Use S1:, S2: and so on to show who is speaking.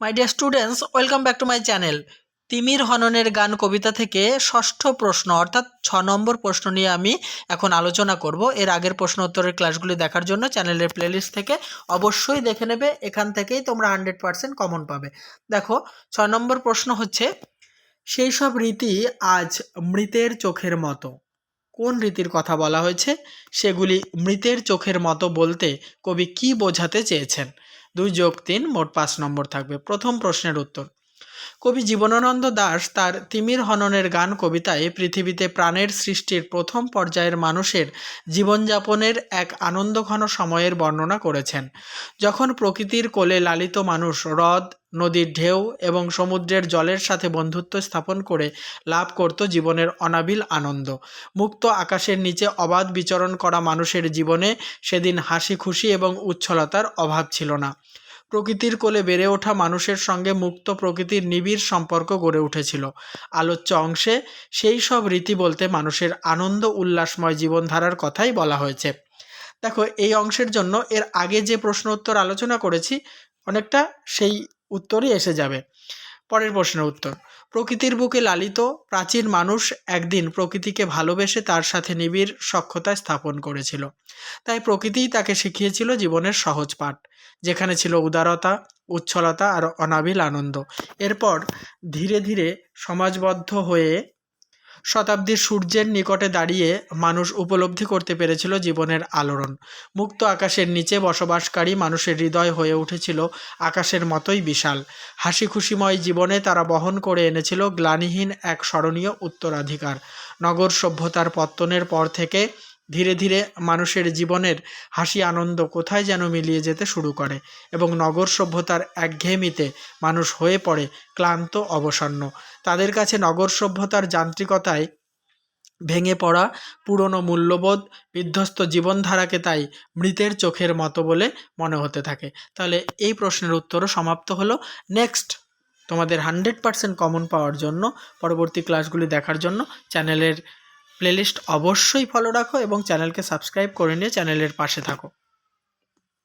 S1: My dear students welcome back to my channel তিমির হননের গান কবিতা থেকে ষষ্ঠ প্রশ্ন, অর্থাৎ ছ নম্বর প্রশ্ন নিয়ে আমি এখন আলোচনা করব। এর আগের প্রশ্ন উত্তরের ক্লাসগুলি দেখার জন্য চ্যানেলের প্লেলিস্ট থেকে অবশ্যই দেখে নেবে। এখান থেকেই তোমরা হান্ড্রেড পারসেন্ট কমন পাবে। দেখো, ছ নম্বর প্রশ্ন হচ্ছে, সেই সব রীতি আজ মৃতের চোখের মতো। কোন রীতির কথা বলা হয়েছে? সেগুলি মৃতের চোখের মতো বলতে কবি কি বোঝাতে চেয়েছেন? দুই যোগ তিন মোট পাঁচ নম্বর থাকবে। প্রথম প্রশ্নের উত্তর। কবি জীবনানন্দ দাস তার তিমির হননের গান কবিতায় পৃথিবীতে প্রাণের সৃষ্টির প্রথম পর্যায়ের মানুষের জীবনযাপনের এক আনন্দঘন সময়ের বর্ণনা করেছেন। যখন প্রকৃতির কোলে লালিত মানুষ হ্রদ, নদীর ঢেউ এবং সমুদ্রের জলের সাথে বন্ধুত্ব স্থাপন করে লাভ করত জীবনের অনাবিল আনন্দ। মুক্ত আকাশের নিচে অবাধ বিচরণ করা মানুষের জীবনে সেদিন হাসি খুশি এবং উচ্ছলতার অভাব ছিল না। প্রকৃতির কোলে বেড়ে ওঠা মানুষের সঙ্গে মুক্ত প্রকৃতির নিবিড় সম্পর্ক গড়ে উঠেছিল। আলোচ্য অংশে সেই সব রীতি বলতে মানুষের আনন্দ উল্লাসময় জীবনধারার কথাই বলা হয়েছে। দেখো, এই অংশের জন্য এর আগে যে প্রশ্ন উত্তর আলোচনা করেছি, অনেকটা সেই উত্তরই এসে যাবে। পরের প্রশ্নের উত্তর। প্রকৃতির বুকে লালিত, প্রাচীন মানুষ একদিন প্রকৃতিকে ভালোবেসে তার সাথে নিবিড় সক্ষতা স্থাপন করেছিল। তাই প্রকৃতিই তাকে শিখিয়েছিল জীবনের সহজ পাঠ, যেখানে ছিল উদারতা, উচ্ছলতা আর অনাবিল আনন্দ। এরপর ধীরে ধীরে সমাজবদ্ধ হয়ে শতাব্দীর সূর্যের নিকটে দাঁড়িয়ে মানুষ উপলব্ধি করতে পেরেছিল জীবনের আলোড়ন। মুক্ত আকাশের নিচে বসবাসকারী মানুষের হৃদয় হয়ে উঠেছিল আকাশের মতোই বিশাল। হাসি খুশিময় জীবনে তারা বহন করে এনেছিল গ্লানিহীন এক স্মরণীয় উত্তরাধিকার। নগর সভ্যতার পত্তনের পর থেকে ধীরে ধীরে মানুষের জীবনের হাসি আনন্দ কোথায় যেন মিলিয়ে যেতে শুরু করে এবং নগর সভ্যতার একঘেয়েমিতে মানুষ হয়ে পড়ে ক্লান্ত, অবসন্ন। তাদের কাছে নগর সভ্যতার যান্ত্রিকতায় ভেঙে পড়া পুরনো মূল্যবোধ, বিধ্বস্ত জীবনধারাকে তাই মৃতের চোখের মতো বলে মনে হতে থাকে। তাহলে এই প্রশ্নের উত্তরও সমাপ্ত হলো। নেক্সট, তোমাদের হান্ড্রেড পারসেন্ট কমন পাওয়ার জন্য, পরবর্তী ক্লাসগুলি দেখার জন্য চ্যানেলের প্লেলিস্ট অবশ্যই ফলো রাখো এবং চ্যানেলকে সাবস্ক্রাইব করে নিয়ে চ্যানেলের পাশে থাকো।